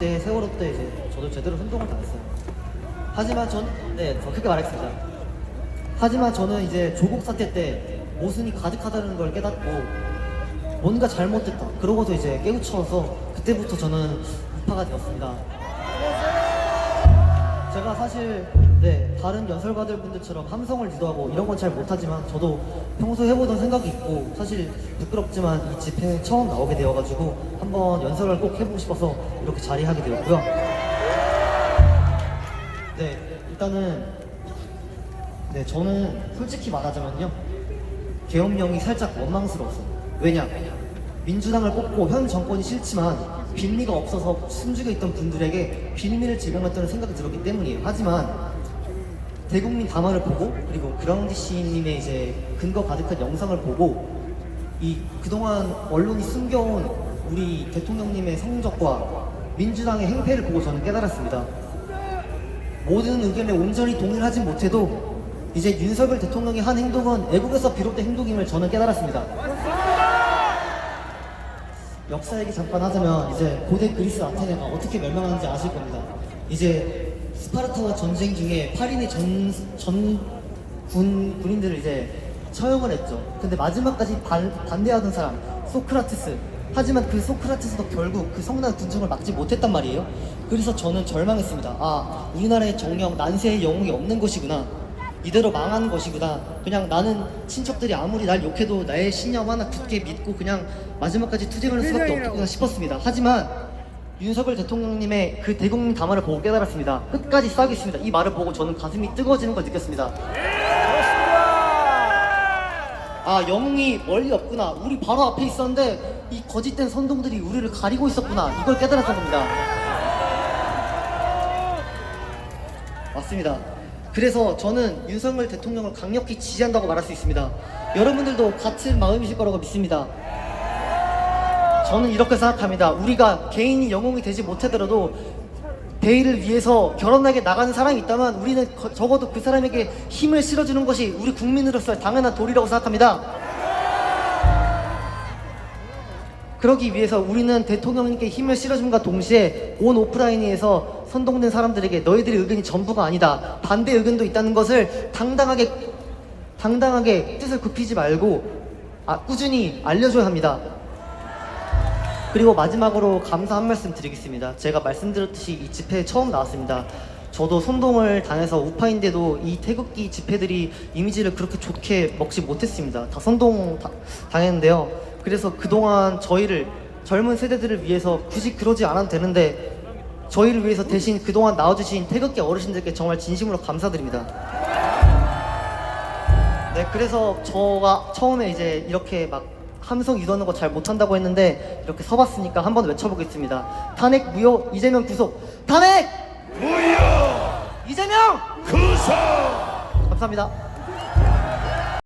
때 세월호 때 이제 저도 제대로 선동을 당했어요. 하지만 전, 네, 저 크게 말했습니다. 하지만 저는 이제 조국 사태 때 모순이 가득하다는 걸 깨닫고 뭔가 잘못됐다. 그러고서 이제 깨우쳐서 그때부터 저는 우파가 되었습니다. 제가 사실 네 다른 연설가들 분들처럼 함성을 유도하고 이런 건 잘 못하지만 저도 평소에 해보던 생각이 있고 사실 부끄럽지만 이 집회에 처음 나오게 되어가지고 한번 연설을 꼭 해보고 싶어서 이렇게 자리하게 되었고요. 네 일단은 네 저는 솔직히 말하자면요 계엄령이 살짝 원망스러웠어요. 왜냐 민주당을 뽑고 현 정권이 싫지만 빌미가 없어서 숨죽여 있던 분들에게 빌미를 제공했다는 생각이 들었기 때문이에요. 하지만 대국민 담화를 보고 그리고 그라운드 씨님의 이제 근거 가득한 영상을 보고 이 그동안 언론이 숨겨온 우리 대통령님의 성적과 민주당의 행패를 보고 저는 깨달았습니다. 모든 의견에 온전히 동의하진 못해도 이제 윤석열 대통령이 한 행동은 애국에서 비롯된 행동임을 저는 깨달았습니다. 역사 얘기 잠깐 하자면 이제 고대 그리스 아테네가 어떻게 멸망하는지 아실 겁니다. 이제 스파르타와 전쟁 중에 파린의 전, 전 군 군인들을 이제 처형을 했죠. 근데 마지막까지 반, 반대하던 사람 소크라테스. 하지만 그 소크라테스도 결국 그 성난 군중을 막지 못했단 말이에요. 그래서 저는 절망했습니다. 아, 우리나라의 정령, 난세의 영웅이 없는 것이구나. 이대로 망하는 것이구나. 그냥 나는 친척들이 아무리 날 욕해도 나의 신념 하나 굳게 믿고 그냥 마지막까지 투쟁을 할 수밖에 없겠구나 싶었습니다. 하지만 윤석열 대통령님의 그 대국민 담화를 보고 깨달았습니다. 끝까지 싸우겠습니다. 이 말을 보고 저는 가슴이 뜨거워지는 걸 느꼈습니다. 아 영웅이 멀리 없구나. 우리 바로 앞에 있었는데 이 거짓된 선동들이 우리를 가리고 있었구나. 이걸 깨달았던 겁니다. 맞습니다. 그래서 저는 윤석열 대통령을 강력히 지지한다고 말할 수 있습니다. 여러분들도 같은 마음이실 거라고 믿습니다. 저는 이렇게 생각합니다. 우리가 개인이 영웅이 되지 못하더라도 대의를 위해서 결혼하게 나가는 사람이 있다면 우리는 거- 적어도 그 사람에게 힘을 실어주는 것이 우리 국민으로서의 당연한 도리라고 생각합니다. 그러기 위해서 우리는 대통령님께 힘을 실어줌과 동시에 온 오프라인에서 선동된 사람들에게 너희들의 의견이 전부가 아니다. 반대 의견도 있다는 것을 당당하게 당당하게 뜻을 굽히지 말고 아, 꾸준히 알려줘야 합니다. 그리고 마지막으로 감사 한 말씀 드리겠습니다. 제가 말씀드렸듯이 이 집회에 처음 나왔습니다. 저도 선동을 당해서 우파인데도 이 태극기 집회들이 이미지를 그렇게 좋게 먹지 못했습니다. 다 선동 다- 당했는데요. 그래서 그동안 저희를 젊은 세대들을 위해서 굳이 그러지 않아도 되는데 저희를 위해서 대신 그동안 나와주신 태극기 어르신들께 정말 진심으로 감사드립니다. 네, 그래서 저가 처음에 이제 이렇게 막 함성 유도하는 거 잘 못한다고 했는데 이렇게 서봤으니까 한번 외쳐보겠습니다. 탄핵 무효, 이재명 구속. 탄핵 무효 이재명 구속 감사합니다.